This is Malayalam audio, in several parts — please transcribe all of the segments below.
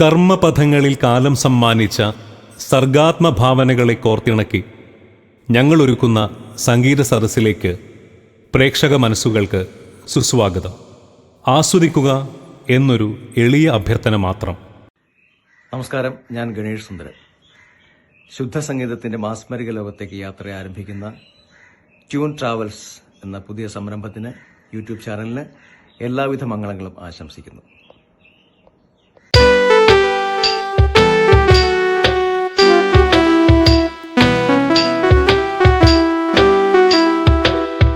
കർമ്മപഥങ്ങളിൽ കാലം സമ്മാനിച്ച സർഗാത്മഭാവനകളെ കോർത്തിണക്കി ഞങ്ങളൊരുക്കുന്ന സംഗീത സദസ്സിലേക്ക് പ്രേക്ഷക മനസ്സുകൾക്ക് സുസ്വാഗതം. ആസ്വദിക്കുക എന്നൊരു എളിയ അഭ്യർത്ഥന മാത്രം. നമസ്കാരം ഞാൻ ഗണേഷ് സുന്ദരൻ. ശുദ്ധ സംഗീതത്തിന്റെ മാസ്മരിക ലോകത്തേക്ക് യാത്ര ആരംഭിക്കുന്ന ട്യൂൺ ട്രാവൽസ് എന്ന പുതിയ സംരംഭത്തിന് യൂട്യൂബ് ചാനലിന് എല്ലാവിധ മംഗളങ്ങളും ആശംസിക്കുന്നു.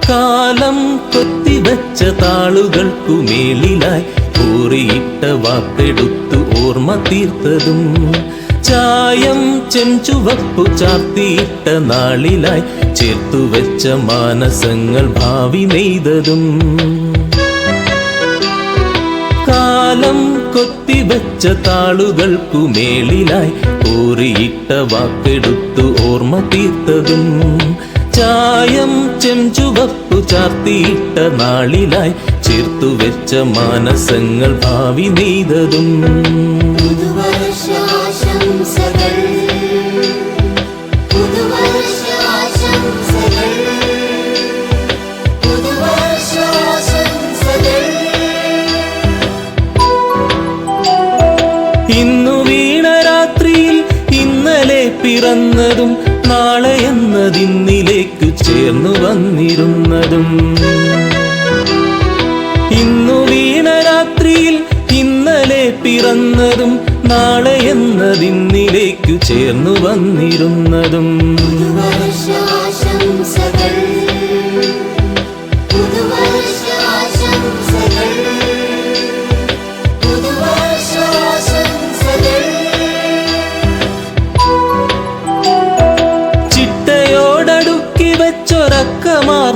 കാലം കൊത്തിവച്ച താളുകൾക്കു മേലിലായി കോറിയിട്ട വാക്കെടുത്തു ഓർമ്മ തീർത്തതും. ചായം ചെഞ്ചുവപ്പു ചാർത്തിയിട്ട നാളിലായി ചേർത്തു വെച്ച മാനസങ്ങൾ ഭാവി നെയ്തതും. കാലം കൊത്തിവെച്ച താളുകൾക്കു മേളിലായി കോറിയിട്ട വാക്കെടുത്തു ഓർമ്മ തീർത്തതും. ചായം ചെഞ്ചുവപ്പു ചാർത്തിയിട്ട നാളിലായി ചേർത്തു വെച്ച മാനസങ്ങൾ ഭാവി നെയ്തതും. ഇന്നു വീണ രാത്രിയിൽ ഇന്നലെ പിറന്നതും നാളെ എന്നതിന്നിലേക്ക് ചേർന്നു വന്നിരുന്നതും. ഇന്നു വീണ രാത്രിയിൽ ഇന്നലെ പിറന്നതും നാളെ എന്നതിന്നിലേക്ക് ചേർന്നു വന്നിരുന്നതും.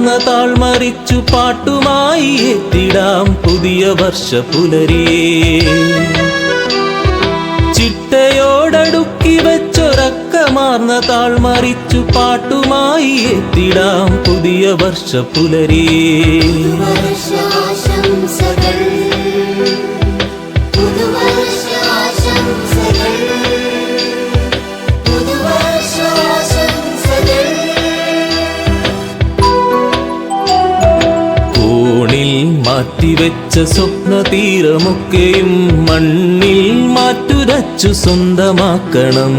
വെച്ചൊരക്കമാർന്ന താൾമറിച്ചു പാട്ടുമായി എത്തിടാം പുതിയ വർഷ പുലരിയേ. ചിട്ടയോടടുക്കി വെച്ചൊരക്കമാർന്ന താൾമറിച്ചു പാട്ടുമായി എത്തിടാം പുതിയ വർഷ പുലരിയേ. പുതുവർഷാശംസകൾ. മാറ്റിവെച്ച സ്വപ്ന തീരമൊക്കെയും മണ്ണിൽ മാറ്റുരച്ചു സ്വന്തമാക്കണം.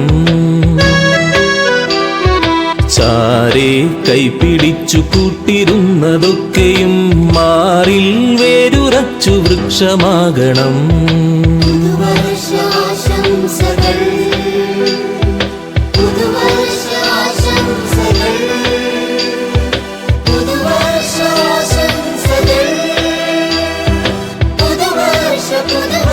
ചാരെ കൈപിടിച്ചു കൂട്ടിരുന്നതൊക്കെയും മാറിൽ വേരുറച്ചു വൃക്ഷമാകണം. Çok